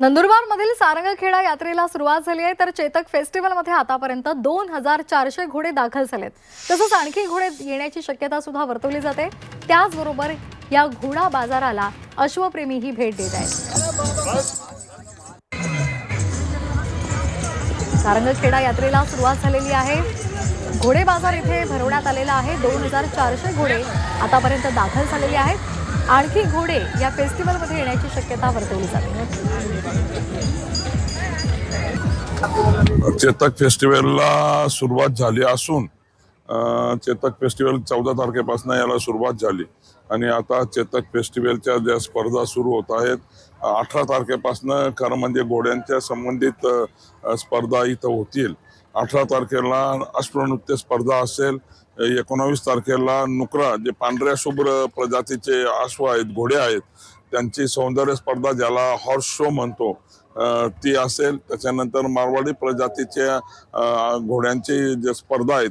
नंदुरबार मधील सारंगखेडा यात्रेला सुरुवात झाली आहे. तर चेतक फेस्टिवलमध्ये आतापर्यंत दोन हजार चारशे घोडे दाखल झालेत. तसंच आणखी घोडे येण्याची शक्यता सुद्धा वर्तवली जाते. त्याचबरोबर या घोडा बाजाराला अश्वप्रेमीही भेट देत आहेत. सारंगखेडा यात्रेला सुरुवात झालेली आहे. घोडे बाजार इथे भरवण्यात आलेला आहे. दोन हजार चारशे घोडे आतापर्यंत दाखल झालेले आहेत. आणखी घोडे या फेस्टिवलमध्ये येण्याची शक्यता वर्तवली जाते. चेतक फेस्टिवलला सुरुवात झाली असून चेतक फेस्टिवल चौदा तारखेपासून याला सुरुवात झाली. आणि आता चेतक फेस्टिवलच्या ज्या स्पर्धा सुरू होत आहेत अठरा तारखेपासून खरं म्हणजे घोड्यांच्या संबंधित स्पर्धा इथं होतील. अठरा तारखेला अश्वनृत्य स्पर्धा असेल एकोणावीस तारखेला नुकरा जे पांढऱ्या शुभ्र प्रजातीचे अश्व आहेत घोडे आहेत त्यांची सौंदर्य स्पर्धा ज्याला हॉर्स शो म्हणतो ती असेल. त्याच्यानंतर मारवाडी प्रजातीच्या घोड्यांची जे स्पर्धा आहेत